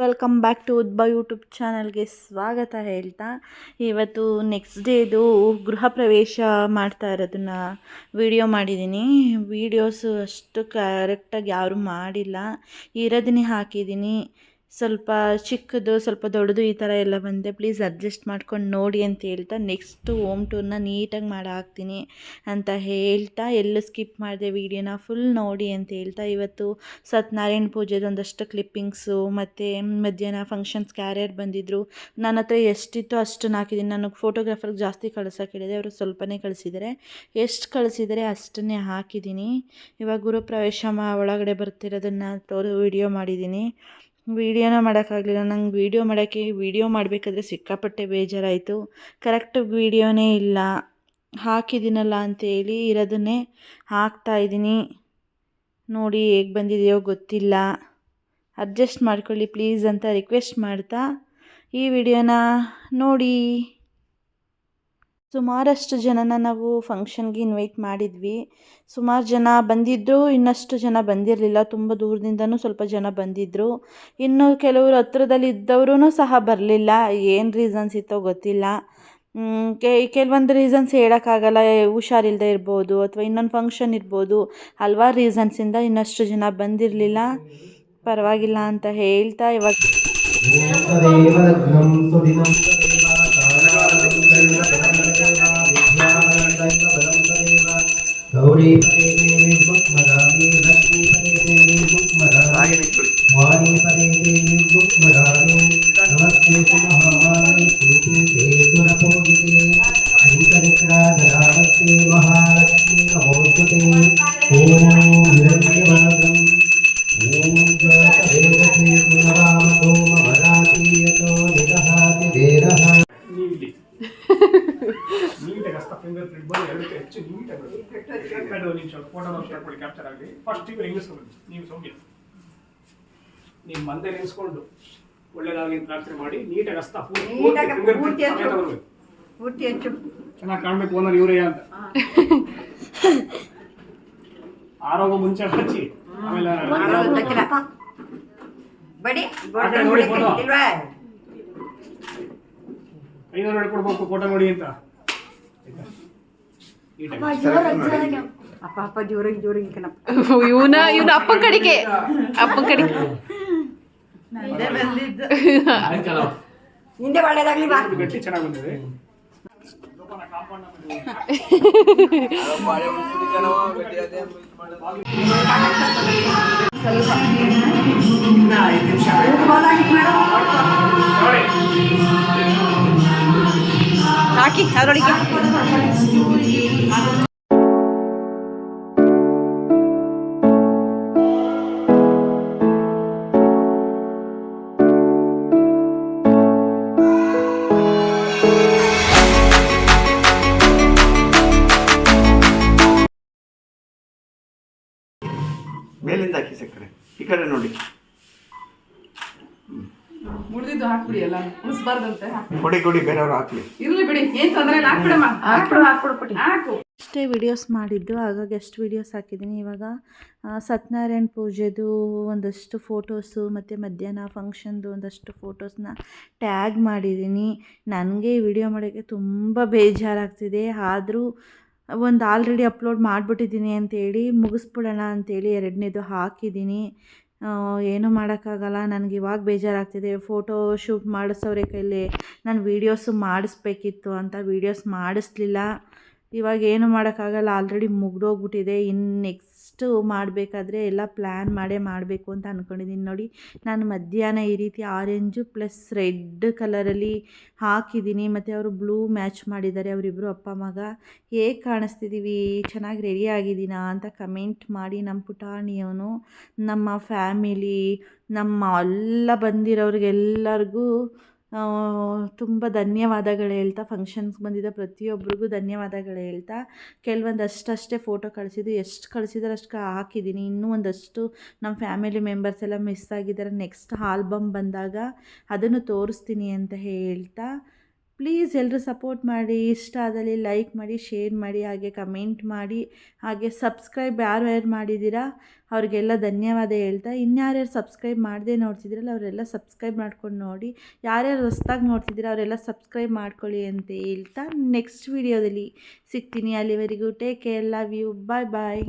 Welcome back to ಉದ್ಬ YouTube ಚಾನಲ್ಗೆ ಸ್ವಾಗತ ಹೇಳ್ತಾ. ಇವತ್ತು ನೆಕ್ಸ್ಟ್ ಡೇದು ಗೃಹ ಪ್ರವೇಶ ಮಾಡ್ತಾ ಇರೋದನ್ನ ವಿಡಿಯೋ ಮಾಡಿದ್ದೀನಿ. ವೀಡಿಯೋಸು ಅಷ್ಟು ಕರೆಕ್ಟಾಗಿ ಯಾರೂ ಮಾಡಿಲ್ಲ. ಇರೋದನ್ನೇ ಹಾಕಿದ್ದೀನಿ. ಸ್ವಲ್ಪ ಚಿಕ್ಕದು, ಸ್ವಲ್ಪ ದೊಡ್ಡದು ಈ ಥರ ಎಲ್ಲ ಬಂದೆ ಪ್ಲೀಸ್ ಅಡ್ಜಸ್ಟ್ ಮಾಡ್ಕೊಂಡು ನೋಡಿ ಅಂತ ಹೇಳ್ತಾ ನೆಕ್ಸ್ಟು ಓಮ್ ಟೂರ್ನ ನೀಟಾಗಿ ಮಾಡಿ ಹಾಕ್ತೀನಿ ಅಂತ ಹೇಳ್ತಾ ಎಲ್ಲೂ ಸ್ಕಿಪ್ ಮಾಡಿದೆ ವೀಡಿಯೋನ ಫುಲ್ ನೋಡಿ ಅಂತ ಹೇಳ್ತಾ ಇವತ್ತು ಸತ್ಯನಾರಾಯಣ ಪೂಜೆದು ಒಂದಷ್ಟು ಕ್ಲಿಪ್ಪಿಂಗ್ಸು ಮತ್ತು ಮಧ್ಯಾಹ್ನ ಫಂಕ್ಷನ್ಸ್ ಕ್ಯಾರಿಯರ್ ಬಂದಿದ್ದರು ನನ್ನ ಹತ್ರ ಎಷ್ಟಿತ್ತು ಅಷ್ಟನ್ನು ಹಾಕಿದ್ದೀನಿ. ನನಗೆ ಫೋಟೋಗ್ರಾಫರ್ಗೆ ಜಾಸ್ತಿ ಕಳ್ಸೋಕೆ ಹೇಳಿದೆ. ಅವರು ಸ್ವಲ್ಪನೇ ಕಳಿಸಿದ್ದಾರೆ. ಎಷ್ಟು ಕಳಿಸಿದರೆ ಅಷ್ಟನ್ನೇ ಹಾಕಿದ್ದೀನಿ. ಇವಾಗ ಗುರುಪ್ರವೇಶ ಮಾ ಒಳಗಡೆ ಬರ್ತಿರೋದನ್ನು ತೋರು ವಿಡಿಯೋ ಮಾಡಿದ್ದೀನಿ. ವೀಡಿಯೋನ ಮಾಡೋಕ್ಕಾಗಲಿಲ್ಲ. ನಂಗೆ ವೀಡಿಯೋ ಮಾಡೋಕ್ಕೆ ವೀಡಿಯೋ ಮಾಡಬೇಕಾದ್ರೆ ಸಿಕ್ಕಾಪಟ್ಟೆ ಬೇಜಾರಾಯಿತು. ಕರೆಕ್ಟ್ ವೀಡಿಯೋನೇ ಇಲ್ಲ. ಹಾಕಿದ್ದೀನಲ್ಲ ಅಂತೇಳಿ ಇರೋದನ್ನೇ ಹಾಕ್ತಾಯಿದ್ದೀನಿ ನೋಡಿ ಹೇಗೆ ಬಂದಿದೆಯೋ ಗೊತ್ತಿಲ್ಲ. ಅಡ್ಜಸ್ಟ್ ಮಾಡ್ಕೊಳ್ಳಿ ಪ್ಲೀಸ್ ಅಂತ ರಿಕ್ವೆಸ್ಟ್ ಮಾಡ್ತಾ ಈ ವಿಡಿಯೋನ ನೋಡಿ. ಸುಮಾರಷ್ಟು ಜನನ ನಾವು ಫಂಕ್ಷನ್ಗೆ ಇನ್ವೈಟ್ ಮಾಡಿದ್ವಿ. ಸುಮಾರು ಜನ ಬಂದಿದ್ದರು ಇನ್ನಷ್ಟು ಜನ ಬಂದಿರಲಿಲ್ಲ. ತುಂಬ ದೂರದಿಂದನೂ ಸ್ವಲ್ಪ ಜನ ಬಂದಿದ್ದರು ಇನ್ನು ಕೆಲವರು ಹತ್ರದಲ್ಲಿ ಇದ್ದವರೂ ಸಹ ಬರಲಿಲ್ಲ. ಏನು ರೀಸನ್ಸ್ ಇತ್ತೋ ಗೊತ್ತಿಲ್ಲ. ಕೆ, ಕೆಲವೊಂದು ರೀಸನ್ಸ್ ಹೇಳೋಕ್ಕಾಗಲ್ಲ. ಹುಷಾರಿಲ್ಲದೆ ಇರ್ಬೋದು ಅಥವಾ ಇನ್ನೊಂದು ಫಂಕ್ಷನ್ ಇರ್ಬೋದು. ಹಲ್ವಾರು ರೀಸನ್ಸಿಂದ ಇನ್ನಷ್ಟು ಜನ ಬಂದಿರಲಿಲ್ಲ. ಪರವಾಗಿಲ್ಲ ಅಂತ ಹೇಳ್ತಾ ಇವಾಗ கௌரி பதே தேவி புக்மராணி லக்ஷ்மி பதே தேவி புக்மராணி வாணி பதே தேவி புக்மராணி நமஸ்தே மகாமானி பூஜி தேதுரபோஜிதே சங்கரித்ராதராவத்தே மகா ನಿಮಿಷ ಫೋಟೋ ಸ್ಟಾರ್ಟ್ ಮಾಡಿ ಕ್ಯಾಪ್ಚರ್ ಆಗಲಿ ಫಸ್ಟ್ ಇವರು ನಿಲ್ಲಿಸ್ಕೊಂಡು ನೀವು ಸೌಮ್ಯ ನೀವು ಮಂದೆ ನಿಲ್ಲಿಸ್ಕೊಂಡು ಒಳ್ಳೇದಾಗಿ ಪ್ರಾರ್ಥನೆ ಮಾಡಿ ನೀಟಾಗಿ ಹಸ್ತ ಪೂರ್ತಿ ಹಚ್ಚು. ಬರ್ಬೇಕು ಪೂರ್ತಿ ಹೆಚ್ಚು. ಚೆನ್ನಾಗಿ ಕಾಣ್ಬೇಕು ಓನರ್ ಇವರೇ ಅಂತ. ಆರೋಗ್ಯ ಮುಂಚೆ ಹಚ್ಚಿ. ಆಮೇಲೆ ಬಡಿ ಐನೂರು ಹೇಳ್ಕೊಡ್ಬೇಕು ಫೋಟೋ ನೋಡಿ ಅಂತ. ಆಯ್ತಾ? ನೀಟಾಗಿ ಅಪ್ಪ ಅಪ್ಪ ಜೋರಾಗಿ ಜೋರಾಗಿ ಕಣಪ್ಪ ಇವನ ಇವನ ಅಪ್ಪ ಕಡೆಗೆ ಅಪ್ಪ ಕಡೆಗೆ ಹಿಂದೆ ಒಳ್ಳೇದಾಗ್ಲಿ ಹಾಕಿ ಅದರೊಳಗೆ ಮುರಿದಿದ್ದು ಹಾಕ್ಬಿಡಿ ಎಲ್ಲ. ಉಳಿಸ್ಬಾರ್ದಂತೆ ಕೊಡಿ ಕೊಡಿ ಬೇರೆಯವರು ಹಾಕ್ಲಿ. ಇರ್ಲಿ ಬಿಡಿ ಏನ್ ತೊಂದ್ರೆ ಇಲ್ಲ ಹಾಕ್ಬಿಡಮ್ಮ. ಹಾಕ್ಬಿಡು ಹಾಕು. ಅಷ್ಟೇ ವಿಡಿಯೋಸ್ ಮಾಡಿದ್ದು ಆಗಾಗ ಎಷ್ಟು ವಿಡಿಯೋಸ್ ಹಾಕಿದ್ದೀನಿ. ಇವಾಗ ಸತ್ಯನಾರಾಯಣ್ ಪೂಜೆದು ಒಂದಷ್ಟು ಫೋಟೋಸು ಮತ್ತು ಮಧ್ಯಾಹ್ನ ಫಂಕ್ಷನ್ದು ಒಂದಷ್ಟು ಫೋಟೋಸ್ನ ಟ್ಯಾಗ್ ಮಾಡಿದ್ದೀನಿ. ನನಗೆ ಈ ವಿಡಿಯೋ ಮಾಡೋಕ್ಕೆ ತುಂಬ ಬೇಜಾರಾಗ್ತಿದೆ. ಆದರೂ ಒಂದು ಆಲ್ರೆಡಿ ಅಪ್ಲೋಡ್ ಮಾಡಿಬಿಟ್ಟಿದ್ದೀನಿ ಅಂತೇಳಿ ಮುಗಿಸ್ಬಿಡೋಣ ಅಂತೇಳಿ ಎರಡನೇದು ಹಾಕಿದ್ದೀನಿ. ಏನೂ ಮಾಡೋಕ್ಕಾಗಲ್ಲ, ನನಗೆ ಇವಾಗ ಬೇಜಾರಾಗ್ತಿದೆ. ಫೋಟೋ ಶೂಟ್ ಮಾಡಿಸೋರೆ ಕೈಲಿ, ನಾನು ವೀಡಿಯೋಸು ಮಾಡಿಸ್ಬೇಕಿತ್ತು ಅಂತ ವೀಡಿಯೋಸ್ ಮಾಡಿಸ್ಲಿಲ್ಲ. ಇವಾಗ ಏನು ಮಾಡೋಕ್ಕಾಗಲ್ಲ ಆಲ್ರೆಡಿ ಮುಗ್ದೋಗ್ಬಿಟ್ಟಿದೆ. ಇನ್ನು ನೆಕ್ಸ್ಟು ಮಾಡಬೇಕಾದ್ರೆ ಎಲ್ಲ ಪ್ಲ್ಯಾನ್ ಮಾಡೇ ಮಾಡಬೇಕು ಅಂತ ಅಂದ್ಕೊಂಡಿದ್ದೀನಿ ನೋಡಿ. ನಾನು ಮಧ್ಯಾಹ್ನ ಈ ರೀತಿ ಆರೆಂಜು ಪ್ಲಸ್ ರೆಡ್ ಕಲರಲ್ಲಿ ಹಾಕಿದ್ದೀನಿ ಮತ್ತು ಅವರು ಬ್ಲೂ ಮ್ಯಾಚ್ ಮಾಡಿದ್ದಾರೆ ಅವರಿಬ್ಬರು ಅಪ್ಪ, ಮಗ. ಹೇಗೆ ಕಾಣಿಸ್ತಿದ್ದೀವಿ ಚೆನ್ನಾಗಿ ರೆಡಿ ಆಗಿದ್ದೀನಾ ಅಂತ ಕಮೆಂಟ್ ಮಾಡಿ ನಮ್ಮ ಪುಟಾಣಿಯವನು, ನಮ್ಮ ಫ್ಯಾಮಿಲಿ ನಮ್ಮ ಎಲ್ಲ ಬಂದಿರೋರಿಗೆಲ್ಲರಿಗೂ ತುಂಬ ಧನ್ಯವಾದಗಳು ಹೇಳ್ತಾ ಫಂಕ್ಷನ್ಸ್ಗೆ ಬಂದಿದ್ದ ಪ್ರತಿಯೊಬ್ಬರಿಗೂ ಧನ್ಯವಾದಗಳು ಹೇಳ್ತಾ. ಕೆಲವೊಂದು ಅಷ್ಟಷ್ಟೇ ಫೋಟೋ ಕಳಿಸಿದ್ದು, ಎಷ್ಟು ಕಳಿಸಿದ್ರೆ ಅಷ್ಟು ಹಾಕಿದ್ದೀನಿ. ಇನ್ನೂ ಒಂದಷ್ಟು ನಮ್ಮ ಫ್ಯಾಮಿಲಿ ಮೆಂಬರ್ಸ್ ಎಲ್ಲ ಮಿಸ್ ಆಗಿದ್ದಾರೆ. ನೆಕ್ಸ್ಟ್ ಆಲ್ಬಮ್ ಬಂದಾಗ ಅದನ್ನು ತೋರಿಸ್ತೀನಿ ಅಂತ ಹೇಳ್ತಾ. ಪ್ಲೀಸ್ ಎಲ್ಲರೂ ಸಪೋರ್ಟ್ ಮಾಡಿ, ಇಷ್ಟ ಆದಲ್ಲಿ ಲೈಕ್ ಮಾಡಿ, ಶೇರ್ ಮಾಡಿ, ಹಾಗೆ ಕಮೆಂಟ್ ಮಾಡಿ, ಹಾಗೆ ಸಬ್ಸ್ಕ್ರೈಬ್ ಯಾರು ಯಾರು ಮಾಡಿದ್ದೀರಾ, ಅವ್ರಿಗೆಲ್ಲ ಧನ್ಯವಾದ ಹೇಳ್ತಾ, ಇನ್ಯಾರ್ಯಾರು ಸಬ್ಸ್ಕ್ರೈಬ್ ಮಾಡದೆ ನೋಡ್ತಿದ್ದೀರಲ್ಲ ಅವರೆಲ್ಲ ಸಬ್ಸ್ಕ್ರೈಬ್ ಮಾಡ್ಕೊಂಡು ನೋಡಿ, ಯಾರ್ಯಾರು ಹೊಸ್ದಾಗಿ ನೋಡ್ತಿದ್ದೀರಾ ಅವರೆಲ್ಲ ಸಬ್ಸ್ಕ್ರೈಬ್ ಮಾಡ್ಕೊಳ್ಳಿ ಅಂತ ಹೇಳ್ತಾ ನೆಕ್ಸ್ಟ್ ವಿಡಿಯೋದಲ್ಲಿ ಸಿಗ್ತೀನಿ. ಅಲ್ಲಿವರೆಗೂ take care love you bye bye